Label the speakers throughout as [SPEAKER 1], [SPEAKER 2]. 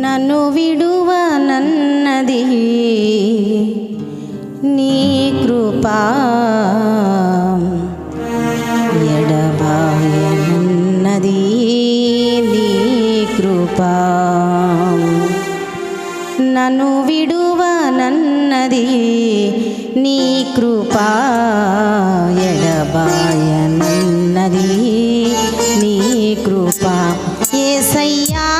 [SPEAKER 1] నన్ను విడువనన్నది నీ కృపా. ఎడబాయనున్నది నీ కృపా. నన్ను విడువనన్నది నీ కృపా. ఎడబాయనున్నది నీ కృపా. ఏసయ్యా ఏసయ్యా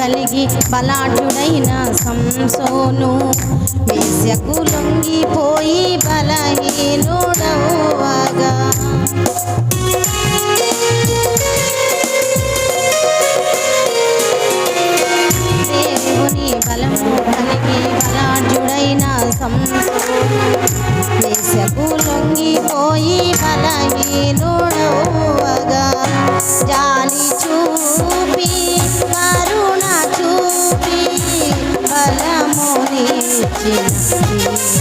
[SPEAKER 1] కలిగి బలాఢ్యుడైన సంసోను. వేశ్యకు లొంగి బలమునిచ్చిన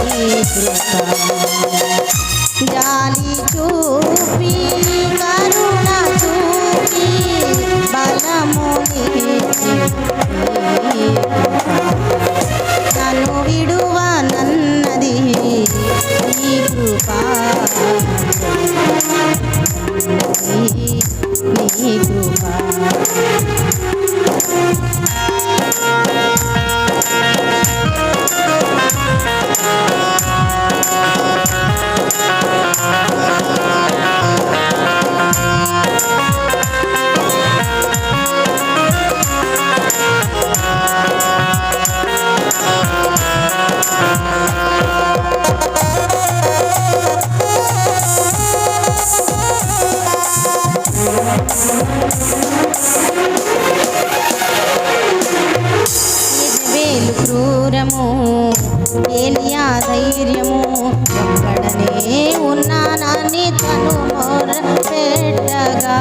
[SPEAKER 1] నీ వేలు క్రూరము ఏలియా ధైర్యము ఒక్కడనే ఉన్నానని తను మొర పెట్టగా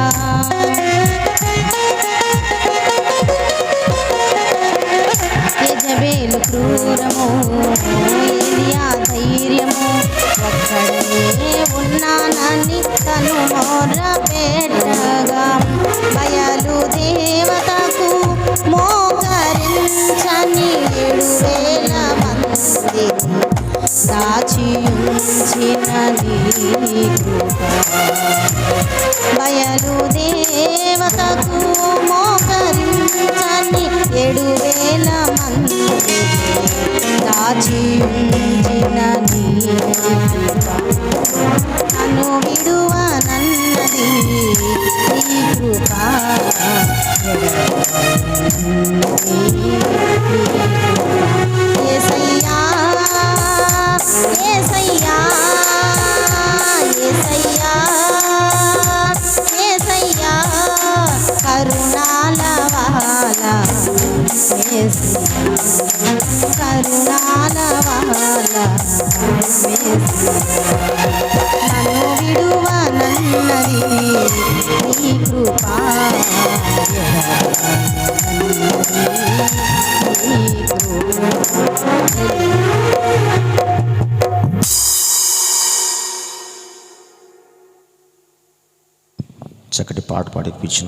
[SPEAKER 1] ఉంచిన నీ కృప బయలు దేవతకు మోకరించని ఏడు వేల మంది. దాచి ఉంచిన నీ కృప నన్ను విడువనన్నది నీ కృప. నన్ను విడువనన్నది నీ కృపా
[SPEAKER 2] చక్కటి పాట పాడిపించిన